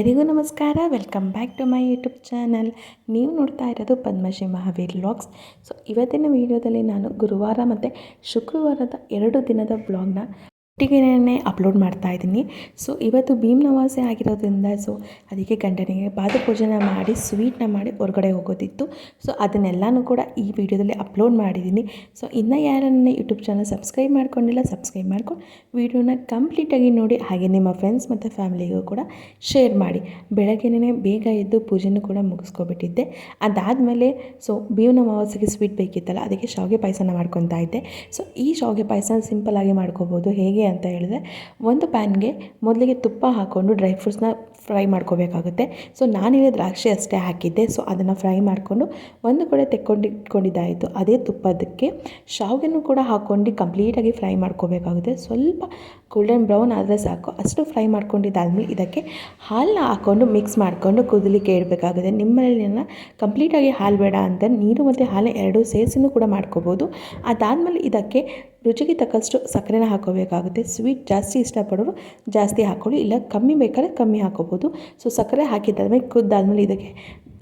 ಎಲ್ಲರಿಗೂ ನಮಸ್ಕಾರ. Welcome back to my YouTube channel ನೀವು ನೋಡ್ತಾ ಇರೋದು ಪದ್ಮಶ್ರೀ ಮಹಾವೀರ್ ವ್ಲಾಗ್ಸ್ ಸೊ ಇವತ್ತಿನ ವಿಡಿಯೋದಲ್ಲಿ ನಾನು ಗುರುವಾರ ಮತ್ತು ಶುಕ್ರವಾರದ ಎರಡು ದಿನದ ವ್ಲಾಗ್ನ ಒಟ್ಟಿಗೆನೇ ಅಪ್ಲೋಡ್ ಮಾಡ್ತಾ ಇದ್ದೀನಿ. ಸೊ ಇವತ್ತು ಭೀಮ್ ನವಾಸೆ ಆಗಿರೋದ್ರಿಂದ ಸೊ ಅದಕ್ಕೆ ಗಂಡನಿಗೆ ಪಾದಪೂಜೆನ ಮಾಡಿ ಸ್ವೀಟ್ನ ಮಾಡಿ ಹೊರಗಡೆ ಹೋಗೋದಿತ್ತು. ಸೊ ಅದನ್ನೆಲ್ಲನೂ ಕೂಡ ಈ ವಿಡಿಯೋದಲ್ಲಿ ಅಪ್ಲೋಡ್ ಮಾಡಿದ್ದೀನಿ. ಸೊ ಇನ್ನು ಯಾರನ್ನ ಯೂಟ್ಯೂಬ್ ಚಾನಲ್ ಸಬ್ಸ್ಕ್ರೈಬ್ ಮಾಡ್ಕೊಂಡಿಲ್ಲ ಸಬ್ಸ್ಕ್ರೈಬ್ ಮಾಡ್ಕೊಂಡು ವಿಡಿಯೋನ ಕಂಪ್ಲೀಟಾಗಿ ನೋಡಿ, ಹಾಗೆ ನಿಮ್ಮ ಫ್ರೆಂಡ್ಸ್ ಮತ್ತು ಫ್ಯಾಮಿಲಿಗೂ ಕೂಡ ಶೇರ್ ಮಾಡಿ. ಬೆಳಗ್ಗೆನೇ ಬೇಗ ಎದ್ದು ಪೂಜೆನೂ ಕೂಡ ಮುಗಿಸ್ಕೊಬಿಟ್ಟಿದ್ದೆ. ಅದಾದಮೇಲೆ ಸೊ ಭೀಮ್ ಅಮಾವಾಸ್ಯೆಗೆ ಸ್ವೀಟ್ ಬೇಕಿತ್ತಲ್ಲ, ಅದಕ್ಕೆ ಶಾವಿಗೆ ಪಾಯಸನ ಮಾಡ್ಕೊತಾ ಇದ್ದೆ. ಸೊ ಈ ಶಾವಿಗೆ ಸಿಂಪಲ್ ಆಗಿ ಮಾಡ್ಕೋಬೋದು. ಹೇಗೆ ಅಂತ ಹೇಳಿದ್ರೆ ಒಂದು ಪ್ಯಾನ್ಗೆ ಮೊದಲಿಗೆ ತುಪ್ಪ ಹಾಕ್ಕೊಂಡು ಡ್ರೈ ಫ್ರೂಟ್ಸ್ನ ಫ್ರೈ ಮಾಡ್ಕೋಬೇಕಾಗುತ್ತೆ. ಸೊ ನಾನಿಲ್ಲಿ ದ್ರಾಕ್ಷಿ ಅಷ್ಟೇ ಹಾಕಿದ್ದೆ. ಸೊ ಅದನ್ನು ಫ್ರೈ ಮಾಡಿಕೊಂಡು ಒಂದು ಕಡೆ ತೆಕ್ಕೊಂಡಿಟ್ಕೊಂಡಿದ್ದಾಯಿತು ಅದೇ ತುಪ್ಪದಕ್ಕೆ ಶಾವಿಗೆನೂ ಕೂಡ ಹಾಕ್ಕೊಂಡು ಕಂಪ್ಲೀಟಾಗಿ ಫ್ರೈ ಮಾಡ್ಕೋಬೇಕಾಗುತ್ತೆ. ಸ್ವಲ್ಪ ಗೋಲ್ಡನ್ ಬ್ರೌನ್ ಆದರೆ ಸಾಕು. ಅಷ್ಟು ಫ್ರೈ ಮಾಡ್ಕೊಂಡಿದ್ದಾದ್ಮೇಲೆ ಇದಕ್ಕೆ ಹಾಲನ್ನ ಹಾಕ್ಕೊಂಡು ಮಿಕ್ಸ್ ಮಾಡಿಕೊಂಡು ಕುದಲಿಕ್ಕೆ ಇಡಬೇಕಾಗುತ್ತೆ. ನಿಮ್ಮಲ್ಲಿ ಕಂಪ್ಲೀಟಾಗಿ ಹಾಲು ಬೇಡ ಅಂತ ನೀರು ಮತ್ತು ಹಾಲು ಎರಡೂ ಸೇರಿಸಿನೂ ಕೂಡ ಮಾಡ್ಕೋಬೋದು. ಅದಾದಮೇಲೆ ಇದಕ್ಕೆ ರುಚಿಗೆ ತಕ್ಕಷ್ಟು ಸಕ್ಕರೆನ ಹಾಕೋಬೇಕಾಗುತ್ತೆ. ಸ್ವೀಟ್ ಜಾಸ್ತಿ ಇಷ್ಟಪಡೋರು ಜಾಸ್ತಿ ಹಾಕ್ಕೊಳ್ಳಿ ಇಲ್ಲ, ಕಮ್ಮಿ ಬೇಕಾದ್ರೆ ಕಮ್ಮಿ ಹಾಕೋಬೋದು. ಸೊ ಸಕ್ಕರೆ ಹಾಕಿದ್ದಾದ್ಮೇಲೆ ಕುದ್ದಾದ್ಮೇಲೆ ಇದಕ್ಕೆ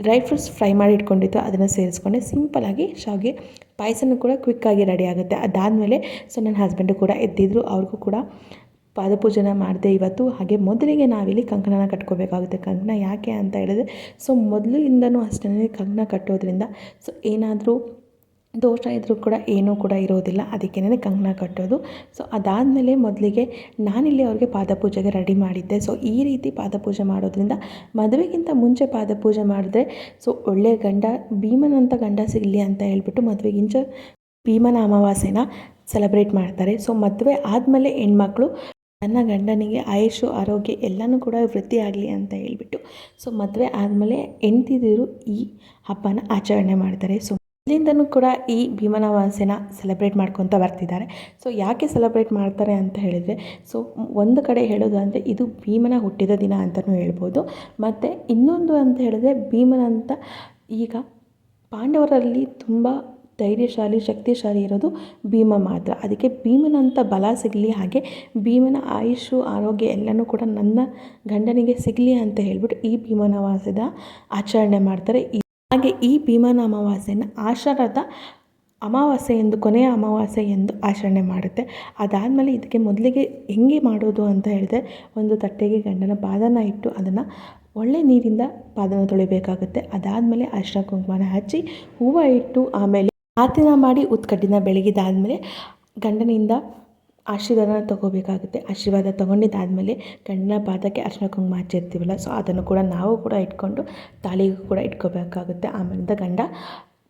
ಡ್ರೈ ಫ್ರೂಟ್ಸ್ ಫ್ರೈ ಮಾಡಿ ಇಟ್ಕೊಂಡಿತ್ತು ಅದನ್ನು ಸೇರಿಸ್ಕೊಂಡೆ. ಸಿಂಪಲಾಗಿ ಶಾವಿಗೆ ಪಾಯಸನೂ ಕೂಡ ಕ್ವಿಕ್ಕಾಗಿ ರೆಡಿ ಆಗುತ್ತೆ. ಅದಾದಮೇಲೆ ಸೊ ನನ್ನ ಹಸ್ಬೆಂಡು ಕೂಡ ಎದ್ದಿದ್ರು. ಅವ್ರಿಗೂ ಕೂಡ ಪಾದಪೂಜೆನ ಮಾಡಿದೆ ಇವತ್ತು. ಹಾಗೆ ಮೊದಲಿಗೆ ನಾವಿಲ್ಲಿ ಕಂಕಣನ ಕಟ್ಕೋಬೇಕಾಗುತ್ತೆ. ಕಂಕಣ ಯಾಕೆ ಅಂತ ಹೇಳಿದ್ರೆ ಸೊ ಮೊದಲಿಂದನೂ ಅಷ್ಟೇ ಕಂಕಣ ಕಟ್ಟೋದ್ರಿಂದ ಸೊ ಏನಾದರೂ ದೋಷ ಇದ್ದರೂ ಕೂಡ ಏನೂ ಕೂಡ ಇರೋದಿಲ್ಲ. ಅದಕ್ಕೇನೆ ಕಂಕಣ ಕಟ್ಟೋದು. ಸೊ ಅದಾದಮೇಲೆ ಮೊದಲಿಗೆ ನಾನಿಲ್ಲಿ ಅವ್ರಿಗೆ ಪಾದಪೂಜೆಗೆ ರೆಡಿ ಮಾಡಿದ್ದೆ. ಸೊ ಈ ರೀತಿ ಪಾದಪೂಜೆ ಮಾಡೋದ್ರಿಂದ ಮದುವೆಗಿಂತ ಮುಂಚೆ ಪಾದಪೂಜೆ ಮಾಡಿದ್ರೆ ಸೊ ಒಳ್ಳೆಯ ಗಂಡ, ಭೀಮನಂತ ಗಂಡ ಸಿಗಲಿ ಅಂತ ಹೇಳ್ಬಿಟ್ಟು ಮದುವೆಗಿಂಚ ಭೀಮನ ಅಮಾವಾಸ್ಯೆನ ಸೆಲೆಬ್ರೇಟ್ ಮಾಡ್ತಾರೆ. ಸೊ ಮದುವೆ ಆದಮೇಲೆ ಹೆಣ್ಮಕ್ಳು ನನ್ನ ಗಂಡನಿಗೆ ಆಯುಷು, ಆರೋಗ್ಯ ಎಲ್ಲನೂ ಕೂಡ ವೃದ್ಧಿ ಆಗಲಿ ಅಂತ ಹೇಳಿಬಿಟ್ಟು ಸೊ ಮದುವೆ ಆದಮೇಲೆ ಹೆಂಡ್ತಿದಿರು ಈ ಹಬ್ಬನ ಆಚರಣೆ ಮಾಡ್ತಾರೆ. ಸೊ ಮೊದಲಿಂದನೂ ಕೂಡ ಈ ಭೀಮನವಾಸೆನ ಸೆಲೆಬ್ರೇಟ್ ಮಾಡ್ಕೊತ ಬರ್ತಿದ್ದಾರೆ. ಸೊ ಯಾಕೆ ಸೆಲೆಬ್ರೇಟ್ ಮಾಡ್ತಾರೆ ಅಂತ ಹೇಳಿದರೆ ಸೊ ಒಂದು ಕಡೆ ಹೇಳೋದು ಅಂದರೆ ಇದು ಭೀಮನ ಹುಟ್ಟಿದ ದಿನ ಅಂತಲೂ ಹೇಳ್ಬೋದು. ಮತ್ತು ಇನ್ನೊಂದು ಅಂತ ಹೇಳಿದ್ರೆ ಭೀಮನಂತ ಈಗ ಪಾಂಡವರಲ್ಲಿ ತುಂಬ ಧೈರ್ಯಶಾಲಿ, ಶಕ್ತಿಶಾಲಿ ಇರೋದು ಭೀಮ ಮಾತ್ರ. ಅದಕ್ಕೆ ಭೀಮನಂತ ಬಲ ಸಿಗಲಿ, ಹಾಗೆ ಭೀಮನ ಆಯುಷು, ಆರೋಗ್ಯ ಎಲ್ಲನೂ ಕೂಡ ನನ್ನ ಗಂಡನಿಗೆ ಸಿಗಲಿ ಅಂತ ಹೇಳ್ಬಿಟ್ಟು ಈ ಭೀಮನವಾಸದ ಆಚರಣೆ ಮಾಡ್ತಾರೆ. ಹಾಗೆ ಈ ಭೀಮನ ಅಮಾವಾಸ್ಯೆನ ಆಷಾಢದ ಅಮಾವಾಸ್ಯೆ ಎಂದು, ಕೊನೆಯ ಅಮಾವಾಸ್ಯೆ ಎಂದು ಆಚರಣೆ ಮಾಡುತ್ತೆ. ಅದಾದಮೇಲೆ ಇದಕ್ಕೆ ಮೊದಲಿಗೆ ಹೆಂಗೆ ಮಾಡೋದು ಅಂತ ಹೇಳಿದ್ರೆ, ಒಂದು ತಟ್ಟೆಗೆ ಗಂಡನ ಪಾದನ ಇಟ್ಟು ಅದನ್ನು ಒಳ್ಳೆ ನೀರಿಂದ ಪಾದನ ತೊಳಿಬೇಕಾಗುತ್ತೆ. ಅದಾದಮೇಲೆ ಅರಿಶಿನ ಕುಂಕುಮನ ಹಚ್ಚಿ ಹೂವು ಇಟ್ಟು ಆಮೇಲೆ ಆತಿನ ಮಾಡಿ ಉತ್ಕಟ್ಟಿನ ಬೆಳಗಿದಾದಮೇಲೆ ಗಂಡನಿಂದ ಆಶೀರ್ವಾದನ ತೊಗೋಬೇಕಾಗುತ್ತೆ. ಆಶೀರ್ವಾದ ತೊಗೊಂಡಿದ್ದಾದಮೇಲೆ ಗಂಡನ ಪಾದಕ್ಕೆ ಅರ್ಶಿನ ಕುಂಕುಮ ಹಚ್ಚಿರ್ತೀವಲ್ಲ ಸೊ ಅದನ್ನು ಕೂಡ ನಾವು ಕೂಡ ಇಟ್ಕೊಂಡು ತಾಳಿಗೂ ಕೂಡ ಇಟ್ಕೋಬೇಕಾಗುತ್ತೆ. ಆಮೇಲಿಂದ ಗಂಡ,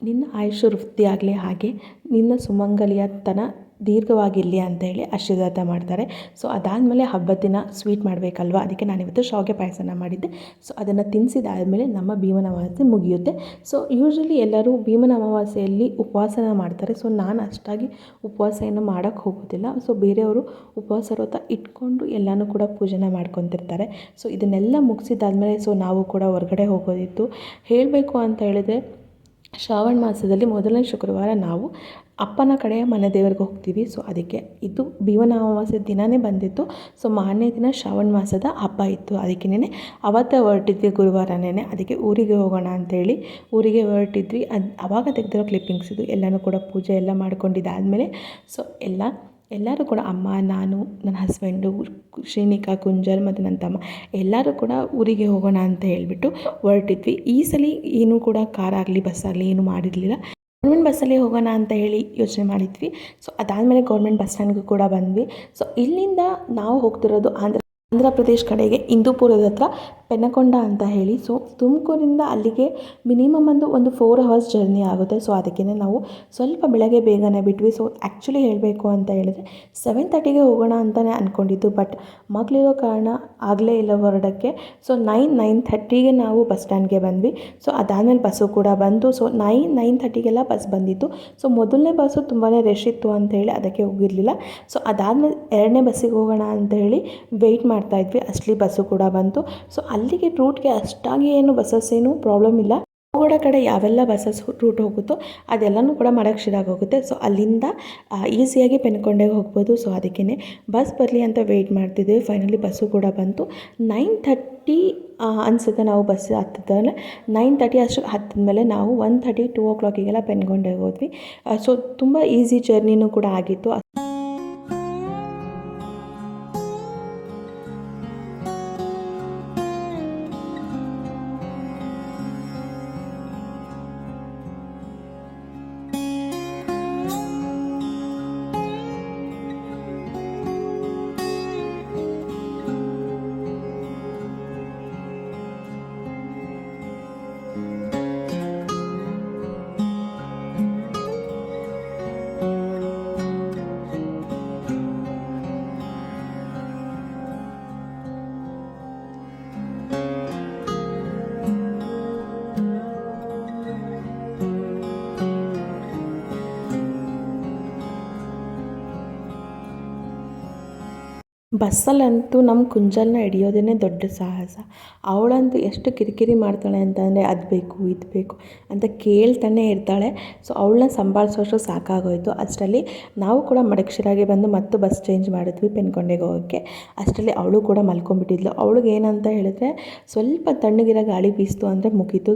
ನಿನ್ನ ಆಯುಷ್ಯ ವೃದ್ಧಿಯಾಗಲಿ ಹಾಗೆ, ನಿನ್ನ ಸುಮಂಗಲಿಯತನ ದೀರ್ಘವಾಗಿರಲಿ ಅಂತ ಹೇಳಿ ಆಶೀರ್ವಾದ ಮಾಡ್ತಾರೆ. ಸೊ ಅದಾದಮೇಲೆ ಹಬ್ಬದ ದಿನ ಸ್ವೀಟ್ ಮಾಡಬೇಕಲ್ವ? ಅದಕ್ಕೆ ನಾನಿವತ್ತು ಶಾವಿಗೆ ಪಾಯಸನ ಮಾಡಿದ್ದೆ. ಸೊ ಅದನ್ನು ತಿನ್ನಿಸಿದಾದಮೇಲೆ ನಮ್ಮ ಭೀಮನ ಅಮಾವಾಸ್ಯೆ ಮುಗಿಯುತ್ತೆ. ಸೊ ಯೂಶ್ವಲಿ ಎಲ್ಲರೂ ಭೀಮನ ಅಮಾವಾಸ್ಯೆಯಲ್ಲಿ ಉಪವಾಸನ ಮಾಡ್ತಾರೆ. ಸೊ ನಾನು ಅಷ್ಟಾಗಿ ಉಪವಾಸ ಏನು ಮಾಡೋಕ್ಕೆ ಹೋಗೋದಿಲ್ಲ. ಸೊ ಬೇರೆಯವರು ಉಪವಾಸ ವ್ರತ ಇಟ್ಕೊಂಡು ಎಲ್ಲನೂ ಕೂಡ ಪೂಜೆನ ಮಾಡ್ಕೊತಿರ್ತಾರೆ. ಸೊ ಇದನ್ನೆಲ್ಲ ಮುಗಿಸಿದಾದ್ಮೇಲೆ ಸೊ ನಾವು ಕೂಡ ಹೊರಗಡೆ ಹೋಗೋದಿತ್ತು. ಹೇಳಬೇಕು ಅಂತ ಹೇಳಿದ್ರೆ ಶ್ರಾವಣ ಮಾಸದಲ್ಲಿ ಮೊದಲನೇ ಶುಕ್ರವಾರ ನಾವು ಅಪ್ಪನ ಕಡೆಯ ಮನೆ ದೇವರಿಗೆ ಹೋಗ್ತೀವಿ. ಸೊ ಅದಕ್ಕೆ ಇದು ಭೀಮನ ಅಮಾವಾಸ್ಯ ದಿನವೇ ಬಂದಿತ್ತು. ಸೊ ಮಾರನೇ ದಿನ ಶ್ರಾವಣ ಮಾಸದ ಹಬ್ಬ ಇತ್ತು. ಅದಕ್ಕೇನೆ ಅವತ್ತೇ ಹೊರಟಿದ್ವಿ ಗುರುವಾರನೇ ಅದಕ್ಕೆ ಊರಿಗೆ ಹೋಗೋಣ ಅಂತೇಳಿ ಊರಿಗೆ ಹೊರಟಿದ್ವಿ. ಅದು ಅವಾಗ ತೆಗೆದಿರೋ ಕ್ಲಿಪ್ಪಿಂಗ್ಸ್ ಇದು. ಎಲ್ಲನೂ ಕೂಡ ಪೂಜೆ ಎಲ್ಲ ಮಾಡ್ಕೊಂಡಿದ್ದಾದಮೇಲೆ. ಸೊ ಎಲ್ಲ ಎಲ್ಲರೂ ಕೂಡ ಅಮ್ಮ, ನಾನು, ನನ್ನ ಹಸ್ಬೆಂಡು ಶ್ರೀನಿಕಾ, ಕುಂಜಲ್ ಮತ್ತು ನನ್ನ ತಮ್ಮ ಎಲ್ಲರೂ ಕೂಡ ಊರಿಗೆ ಹೋಗೋಣ ಅಂತ ಹೇಳಿಬಿಟ್ಟು ಹೊರಟಿದ್ವಿ. ಈ ಸಲ ಏನೂ ಕೂಡ ಕಾರಾಗಲಿ ಆಗಲಿ ಏನೂ ಮಾಡಿರಲಿಲ್ಲ. ಗೌರ್ಮೆಂಟ್ ಬಸ್ಸಲ್ಲಿ ಹೋಗೋಣ ಅಂತ ಹೇಳಿ ಯೋಚನೆ ಮಾಡಿದ್ವಿ. ಸೊ ಅದಾದಮೇಲೆ ಗೌರ್ಮೆಂಟ್ ಬಸ್ ಸ್ಟ್ಯಾಂಡ್ಗೂ ಕೂಡ ಬಂದ್ವಿ. ಸೊ ಇಲ್ಲಿಂದ ನಾವು ಹೋಗ್ತಿರೋದು ಆಂಧ್ರ ಆಂಧ್ರ ಪ್ರದೇಶ್ ಕಡೆಗೆ ಹಿಂದೂಪುರದ ಹತ್ರ ಪೆನಕೊಂಡ ಅಂತ ಹೇಳಿ. ಸೊ ತುಮಕೂರಿಂದ ಅಲ್ಲಿಗೆ ಮಿನಿಮಮ್ ಒಂದು ಒಂದು ಫೋರ್ ಅವರ್ಸ್ ಜರ್ನಿ ಆಗುತ್ತೆ. ಸೊ ಅದಕ್ಕೇ ನಾವು ಸ್ವಲ್ಪ ಬೆಳಗ್ಗೆ ಬೇಗನೆ ಬಿಟ್ವಿ. ಸೊ ಆ್ಯಕ್ಚುಲಿ ಹೇಳಬೇಕು ಅಂತ ಹೇಳಿದ್ರೆ ಸೆವೆನ್ ತರ್ಟಿಗೆ ಹೋಗೋಣ ಅಂತಲೇ ಅಂದ್ಕೊಂಡಿದ್ದು ಬಟ್ ಮಗಳಿರೋ ಕಾರಣ ಆಗಲೇ ಇಲ್ಲ ಹೊರಡೋಕ್ಕೆ. ಸೊ ನೈನ್ ನೈನ್ ಥರ್ಟಿಗೆ ನಾವು ಬಸ್ ಸ್ಟ್ಯಾಂಡ್ಗೆ ಬಂದ್ವಿ. ಸೊ ಅದಾದಮೇಲೆ ಬಸ್ಸು ಕೂಡ ಬಂತು ಸೊ ನೈನ್ ನೈನ್ ಥರ್ಟಿಗೆಲ್ಲ ಬಸ್ ಬಂದಿತ್ತು. ಸೊ ಮೊದಲನೇ ಬಸ್ಸು ತುಂಬಾ ರಶ್ ಇತ್ತು ಅಂತ ಹೇಳಿ ಅದಕ್ಕೆ ಹೋಗಿರಲಿಲ್ಲ. ಸೊ ಅದಾದಮೇಲೆ ಎರಡನೇ ಬಸ್ಸಿಗೆ ಹೋಗೋಣ ಅಂತ ಹೇಳಿ ವೆಯ್ಟ್ ಮಾಡ್ತಾಯಿದ್ವಿ. ಅಷ್ಟಲಿ ಬಸ್ಸು ಕೂಡ ಬಂತು. ಸೊ ಅಲ್ಲಿಗೆ ರೂಟ್ಗೆ ಅಷ್ಟಾಗಿ ಏನು ಬಸ್ಸಸ್ ಏನು ಪ್ರಾಬ್ಲಮ್ ಇಲ್ಲ. ಹೋಗೋಡ ಕಡೆ ಯಾವೆಲ್ಲ ಬಸ್ಸಸ್ ರೂಟ್ ಹೋಗುತ್ತೋ ಅದೆಲ್ಲನೂ ಕೂಡ ಮಡಕ್ಷಿರಾಗಿ ಹೋಗುತ್ತೆ ಸೊ ಅಲ್ಲಿಂದ ಈಸಿಯಾಗಿ ಪೆನ್ಕೊಂಡೆಗೆ ಹೋಗ್ಬೋದು. ಸೊ ಅದಕ್ಕೇ ಬಸ್ ಬರಲಿ ಅಂತ ವೆಯ್ಟ್ ಮಾಡ್ತಿದ್ವಿ. ಫೈನಲಿ ಬಸ್ಸು ಕೂಡ ಬಂತು. ನೈನ್ ಥರ್ಟಿ ಅನ್ಸುತ್ತೆ ನಾವು ಬಸ್ ಹತ್ತಿದ್ರೆ ನೈನ್ ತರ್ಟಿ ಅಷ್ಟು ಹತ್ತಿದ್ಮೇಲೆ ನಾವು ಒನ್ ಥರ್ಟಿ ಟೂ ಓ ಕ್ಲಾಕಿಗೆಲ್ಲ ಪೆನ್ಗೊಂಡೆಗೆ ಹೋದ್ವಿ. ಸೊ ತುಂಬ ಈಸಿ ಜರ್ನಿನೂ ಕೂಡ ಆಗಿತ್ತು. ಬಸ್ಸಲ್ಲಂತೂ ನಮ್ಮ ಕುಂಜಲ್ನ ಹಿಡಿಯೋದೇ ದೊಡ್ಡ ಸಾಹಸ. ಅವಳಂತೂ ಎಷ್ಟು ಕಿರಿಕಿರಿ ಮಾಡ್ತಾಳೆ ಅಂತಂದರೆ ಅದು ಬೇಕು, ಇದು ಬೇಕು ಅಂತ ಕೇಳ್ತಾನೆ ಇರ್ತಾಳೆ. ಸೊ ಅವಳನ್ನ ಸಂಭಾಳಿಸೋಷ್ಟು ಸಾಕಾಗೋಯಿತು. ಅಷ್ಟರಲ್ಲಿ ನಾವು ಕೂಡ ಮಡಕ್ಷಿರಾಗಿ ಬಂದು ಮತ್ತು ಬಸ್ ಚೇಂಜ್ ಮಾಡಿದ್ವಿ ಪೆನ್ಕೊಂಡೆಗೆ ಹೋಗೋಕ್ಕೆ. ಅಷ್ಟರಲ್ಲಿ ಅವಳು ಕೂಡ ಮಲ್ಕೊಂಡ್ಬಿಟ್ಟಿದ್ಲು. ಅವಳಿಗೆ ಏನಂತ ಹೇಳಿದ್ರೆ, ಸ್ವಲ್ಪ ತಣ್ಣಗಿರೋ ಗಾಳಿ ಬೀಸ್ತು ಅಂದರೆ ಮುಗೀತು.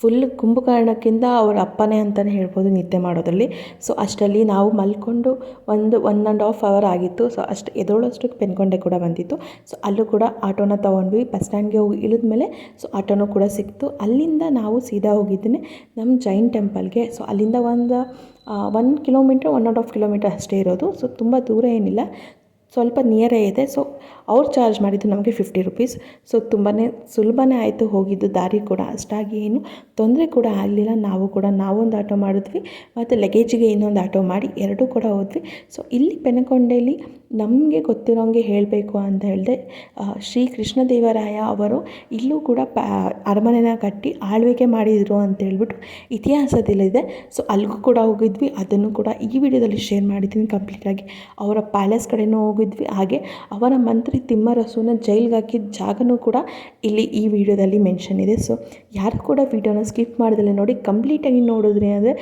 ಫುಲ್ ಕುಂಭಕರ್ಣಕ್ಕಿಂತ ಅವ್ರ ಅಪ್ಪನೇ ಅಂತಲೇ ಹೇಳ್ಬೋದು ನಿದ್ದೆ ಮಾಡೋದ್ರಲ್ಲಿ. ಸೊ ಅಷ್ಟರಲ್ಲಿ ನಾವು ಮಲ್ಕೊಂಡು ಒಂದು ಒನ್ ಆ್ಯಂಡ್ ಹಾಫ್ ಅವರ್ ಆಗಿತ್ತು. ಸೊ ಅಷ್ಟು ಎದ್ದೇಳೋಷ್ಟಕ್ಕೆ ಪೆನ್ಕೊಂಡೆ ಕೂಡ ಬಂದಿತ್ತು. ಸೊ ಅಲ್ಲೂ ಕೂಡ ಆಟೋನ ತೊಗೊಂಡ್ವಿ. ಬಸ್ ಸ್ಟ್ಯಾಂಡ್ಗೆ ಹೋಗಿ ಇಳಿದ ಮೇಲೆ ಸೊ ಆಟೋನೂ ಕೂಡ ಸಿಕ್ತು. ಅಲ್ಲಿಂದ ನಾವು ಸೀದಾ ಹೋಗಿದ್ದೀನಿ ನಮ್ಮ ಜೈನ್ ಟೆಂಪಲ್ಗೆ. ಸೊ ಅಲ್ಲಿಂದ ಒಂದು one kilometre one and half kilometre ಅಷ್ಟೇ ಇರೋದು. ಸೊ ತುಂಬ ದೂರ ಏನಿಲ್ಲ. ಸ್ವಲ್ಪ ನಿಯರೇ ಇದೆ. ಸೊ ಅವ್ರು ಚಾರ್ಜ್ ಮಾಡಿದ್ದು ನಮಗೆ ಫಿಫ್ಟಿ ರುಪೀಸ್ ಸೊ ತುಂಬಾ ಸುಲಭನೇ ಆಯಿತು ಹೋಗಿದ್ದು ದಾರಿ ಕೂಡ. ಅಷ್ಟಾಗಿ ಏನು ತೊಂದರೆ ಕೂಡ ಆಗಲಿಲ್ಲ. ನಾವು ಕೂಡ ನಾವೊಂದು ಆಟೋ ಮಾಡಿದ್ವಿ. ಮತ್ತು ಲಗೇಜಿಗೆ ಇನ್ನೊಂದು ಆಟೋ ಮಾಡಿ ಎರಡೂ ಕೂಡ ಹೋದ್ವಿ. ಸೊ ಇಲ್ಲಿ ಪೆನಕೊಂಡೇಲಿ ನಮಗೆ ಗೊತ್ತಿರೋಂಗೆ ಹೇಳಬೇಕು ಅಂತ ಹೇಳಿದೆ ಶ್ರೀ ಕೃಷ್ಣದೇವರಾಯ ಅವರು ಇಲ್ಲೂ ಕೂಡ ಪ ಅರಮನೆನ ಕಟ್ಟಿ ಆಳ್ವಿಕೆ ಮಾಡಿದರು ಅಂತ ಹೇಳ್ಬಿಟ್ಟು ಇತಿಹಾಸದಲ್ಲಿದೆ. ಸೊ ಅಲ್ಲಿಗೂ ಕೂಡ ಹೋಗಿದ್ವಿ. ಅದನ್ನು ಕೂಡ ಈ ವಿಡಿಯೋದಲ್ಲಿ ಶೇರ್ ಮಾಡಿದ್ದೀನಿ ಕಂಪ್ಲೀಟಾಗಿ ಅವರ ಪ್ಯಾಲೇಸ್ ಕಡೆಯೂ ಹೋಗಿದ್ವಿ. ಹಾಗೆ ಅವರ ಮಂತ್ರಿ ತಿಮ್ಮರಸುನ ಜೈಲ್ಗೆ ಹಾಕಿದ ಜಾಗನೂ ಕೂಡ ಇಲ್ಲಿ ಈ ವಿಡಿಯೋದಲ್ಲಿ ಮೆನ್ಷನ್ ಇದೆ. ಸೊ ಯಾರು ಕೂಡ ವಿಡಿಯೋನ ಸ್ಕಿಪ್ ಮಾಡ್ದಲೆ ನೋಡಿ ಕಂಪ್ಲೀಟಾಗಿ ನೋಡಿದ್ರೆ ಅಂದರೆ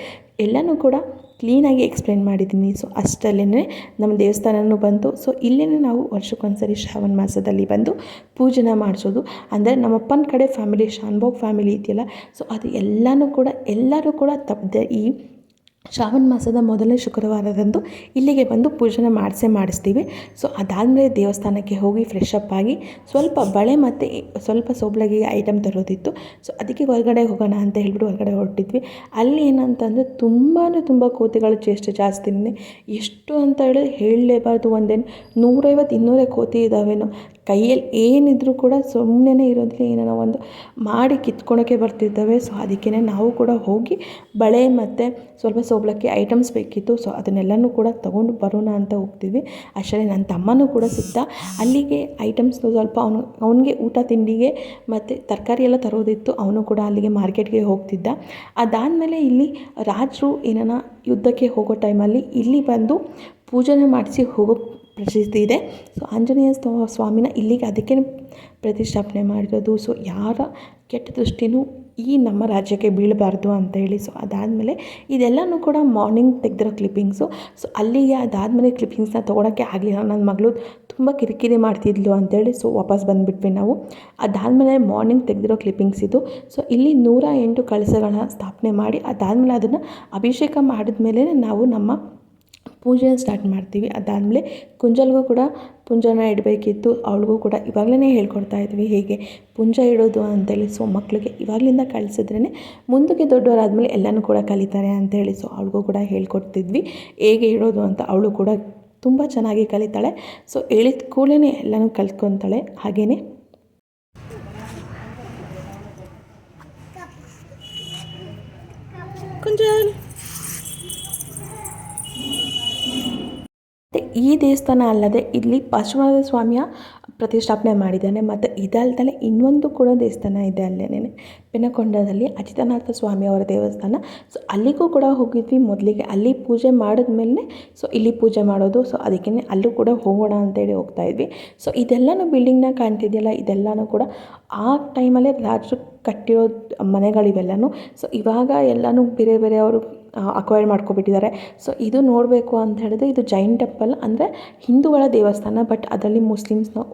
ಎಲ್ಲನೂ ಕೂಡ ಕ್ಲೀನಾಗಿ ಎಕ್ಸ್ಪ್ಲೇನ್ ಮಾಡಿದ್ದೀನಿ. ಸೊ ಅಷ್ಟಲ್ಲೇ ನಮ್ಮ ದೇವಸ್ಥಾನವೂ ಬಂತು. ಸೊ ಇಲ್ಲೇ ನಾವು ವರ್ಷಕ್ಕೊಂದ್ಸರಿ ಶ್ರಾವಣ ಮಾಸದಲ್ಲಿ ಬಂದು ಪೂಜೆನ ಮಾಡಿಸೋದು. ಅಂದರೆ ನಮ್ಮಪ್ಪನ ಕಡೆ ಫ್ಯಾಮಿಲಿ ಶಾನ್ಭೋಗ್ ಫ್ಯಾಮಿಲಿ ಇದೆಯಲ್ಲ ಸೊ ಅದು ಎಲ್ಲನೂ ಕೂಡ, ಎಲ್ಲರೂ ಕೂಡ ತಪ್ಪದೆ ಈ ಶ್ರಾವಣ ಮಾಸದ ಮೊದಲನೇ ಶುಕ್ರವಾರದಂದು ಇಲ್ಲಿಗೆ ಬಂದು ಪೂಜೆನ ಮಾಡಿಸೇ ಮಾಡಿಸ್ತೀವಿ. ಸೊ ಅದಾದಮೇಲೆ ದೇವಸ್ಥಾನಕ್ಕೆ ಹೋಗಿ ಫ್ರೆಶ್ ಅಪ್ ಆಗಿ ಸ್ವಲ್ಪ ಬಳೆ ಮತ್ತು ಸ್ವಲ್ಪ ಸೋಬ್ಲಗಿ ಐಟಮ್ ತರೋದಿತ್ತು. ಸೊ ಅದಕ್ಕೆ ಹೊರಗಡೆ ಹೋಗೋಣ ಅಂತ ಹೇಳ್ಬಿಟ್ಟು ಹೊರಗಡೆ ಹೊರಟಿದ್ವಿ. ಅಲ್ಲಿ ಏನಂತಂದರೆ ತುಂಬಾ ತುಂಬ ಕೋತಿಗಳು ಚೇಷ್ಟೆ ಜಾಸ್ತಿನೇ ಎಷ್ಟು ಅಂತ ಹೇಳಿ ಹೇಳಲೇಬಾರ್ದು ಒಂದೇನು ನೂರೈವತ್ತು, ಇನ್ನೂರೇ ಕೋತಿ ಇದ್ದಾವೇನೋ ಕೈಯಲ್ಲಿ ಏನಿದ್ರೂ ಕೂಡ ಸುಮ್ಮನೆ ಇರೋದಿಲ್ಲ ಏನೋ ಒಂದು ಮಾಡಿ ಕಿತ್ಕೊಳಕ್ಕೆ ಬರ್ತಿದ್ದಾವೆ. ಸೊ ಅದಕ್ಕೇ ನಾವು ಕೂಡ ಹೋಗಿ ಬಳೆ ಮತ್ತು ಸ್ವಲ್ಪ ಸೋಬ್ಲಕ್ಕಿ ಐಟಮ್ಸ್ ಬೇಕಿತ್ತು ಸೊ ಅದನ್ನೆಲ್ಲನೂ ಕೂಡ ತೊಗೊಂಡು ಬರೋಣ ಅಂತ ಹೋಗ್ತೀವಿ ಅಷ್ಟರಲ್ಲಿ ನನ್ನ ತಮ್ಮನೂ ಕೂಡ ಸಿದ್ಧ ಅಲ್ಲಿಗೆ ಐಟಮ್ಸ್ ಸ್ವಲ್ಪ ಅವನು, ಅವನಿಗೆ ಊಟ ತಿಂಡಿಗೆ ಮತ್ತು ತರಕಾರಿ ಎಲ್ಲ ತರೋದಿತ್ತು. ಅವನು ಕೂಡ ಅಲ್ಲಿಗೆ ಮಾರ್ಕೆಟ್ಗೆ ಹೋಗ್ತಿದ್ದ. ಅದಾದಮೇಲೆ ಇಲ್ಲಿ ರಾಜರು ಏನನ ಯುದ್ಧಕ್ಕೆ ಹೋಗೋ ಟೈಮಲ್ಲಿ ಇಲ್ಲಿ ಬಂದು ಪೂಜೆನ ಮಾಡಿಸಿ ಹೋಗೋ ಪ್ರಸಿದ್ಧಿ ಇದೆ. ಸೊ ಆಂಜನೇಯ ಸ್ವಾಮಿನ ಇಲ್ಲಿಗೆ ಅದಕ್ಕೆ ಪ್ರತಿಷ್ಠಾಪನೆ ಮಾಡಿರೋದು. ಸೊ ಯಾರ ಕೆಟ್ಟ ದೃಷ್ಟಿನೂ ಈ ನಮ್ಮ ರಾಜ್ಯಕ್ಕೆ ಬೀಳಬಾರ್ದು ಅಂತ ಹೇಳಿ ಸೊ ಅದಾದಮೇಲೆ ಇದೆಲ್ಲನೂ ಕೂಡ ಮಾರ್ನಿಂಗ್ ತೆಗೆದಿರೋ ಕ್ಲಿಪ್ಪಿಂಗ್ಸು ಸೊ ಅಲ್ಲಿಗೆ ಅದಾದಮೇಲೆ ಕ್ಲಿಪ್ಪಿಂಗ್ಸ್ನ ತೊಗೊಳಕ್ಕೆ ಆಗಲಿಲ್ಲ. ನನ್ನ ಮಗಳು ತುಂಬ ಕಿರಿಕಿರಿ ಮಾಡ್ತಿದ್ಲು ಅಂತೇಳಿ ಸೊ ವಾಪಸ್ ಬಂದುಬಿಟ್ವಿ ನಾವು. ಅದಾದಮೇಲೆ ಮಾರ್ನಿಂಗ್ ತೆಗೆದಿರೋ ಕ್ಲಿಪ್ಪಿಂಗ್ಸ್ ಇದು. ಸೊ ಇಲ್ಲಿ ನೂರ ಎಂಟು ಕಳಸಗಳನ್ನ ಸ್ಥಾಪನೆ ಮಾಡಿ, ಅದಾದಮೇಲೆ ಅದನ್ನು ಅಭಿಷೇಕ ಮಾಡಿದ್ಮೇಲೆ ನಾವು ನಮ್ಮ ಪೂಜೆ ಸ್ಟಾರ್ಟ್ ಮಾಡ್ತೀವಿ. ಅದಾದಮೇಲೆ ಕುಂಜಲ್ಗೂ ಕೂಡ ಪುಂಜನ ಇಡಬೇಕಿತ್ತು. ಅವಳಿಗೂ ಕೂಡ ಇವಾಗಲೇ ಹೇಳ್ಕೊಡ್ತಾ ಇದ್ವಿ ಹೇಗೆ ಪುಂಜ ಇಡೋದು ಅಂತೇಳಿ. ಸೊ ಮಕ್ಕಳಿಗೆ ಇವಾಗಲಿಂದ ಕಳಿಸಿದ್ರೇ ಮುಂದಕ್ಕೆ ದೊಡ್ಡವರಾದಮೇಲೆ ಎಲ್ಲನೂ ಕೂಡ ಕಲಿತಾರೆ ಅಂತೇಳಿ. ಸೊ ಅವಳಿಗೂ ಕೂಡ ಹೇಳ್ಕೊಡ್ತಿದ್ವಿ. ಹೇಗೆ ಇಡೋದು ಅಂತ ಅವಳು ಕೂಡ ತುಂಬ ಚೆನ್ನಾಗಿ ಕಲಿತಾಳೆ. ಸೊ ಹೇಳಿದ ಕೂಡಲೇ ಎಲ್ಲನೂ ಕಲ್ತ್ಕೊತಾಳೆ. ಹಾಗೆಯೇ ಕುಂಜಲ್. ಈ ದೇವಸ್ಥಾನ ಅಲ್ಲದೆ ಇಲ್ಲಿ ಪಾರ್ಶ್ವನಾಥ ಸ್ವಾಮಿಯ ಪ್ರತಿಷ್ಠಾಪನೆ ಮಾಡಿದ್ದಾನೆ. ಮತ್ತು ಇದಲ್ದಲೆ ಇನ್ನೊಂದು ಕೂಡ ದೇವಸ್ಥಾನ ಇದೆ ಅಲ್ಲೇನೆ. ಪೆನಕೊಂಡದಲ್ಲಿ ಅಚಿತನಾಥ ಸ್ವಾಮಿ ಅವರ ದೇವಸ್ಥಾನ. ಸೊ ಅಲ್ಲಿಗೂ ಕೂಡ ಹೋಗಿದ್ವಿ ಮೊದಲಿಗೆ. ಅಲ್ಲಿ ಪೂಜೆ ಮಾಡಿದ್ಮೇಲೆ ಸೊ ಇಲ್ಲಿ ಪೂಜೆ ಮಾಡೋದು. ಸೊ ಅದಕ್ಕೇ ಅಲ್ಲೂ ಕೂಡ ಹೋಗೋಣ ಅಂತೇಳಿ ಹೋಗ್ತಾ ಇದ್ವಿ. ಸೊ ಇದೆಲ್ಲನೂ ಬಿಲ್ಡಿಂಗ್ನ ಕಾಣ್ತಿದೆಯಲ್ಲ, ಇದೆಲ್ಲನೂ ಕೂಡ ಆ ಟೈಮಲ್ಲೇ ರಾಜರು ಕಟ್ಟಿರೋ ಮನೆಗಳಿವೆಲ್ಲನೂ. ಸೊ ಇವಾಗ ಎಲ್ಲನೂ ಬೇರೆ ಬೇರೆ ಅವರು ಅಕ್ವೈರ್ ಮಾಡ್ಕೊಬಿಟ್ಟಿದ್ದಾರೆ. ಸೊ ಇದು ನೋಡಬೇಕು ಅಂತ ಹೇಳಿದ್ರೆ ಇದು ಜೈನ್ ಟೆಂಪಲ್ ಅಂದರೆ ಹಿಂದೂಗಳ ದೇವಸ್ಥಾನ ಬಟ್ ಅದರಲ್ಲಿ ಮುಸ್ಲಿಮ್ಸ್ನ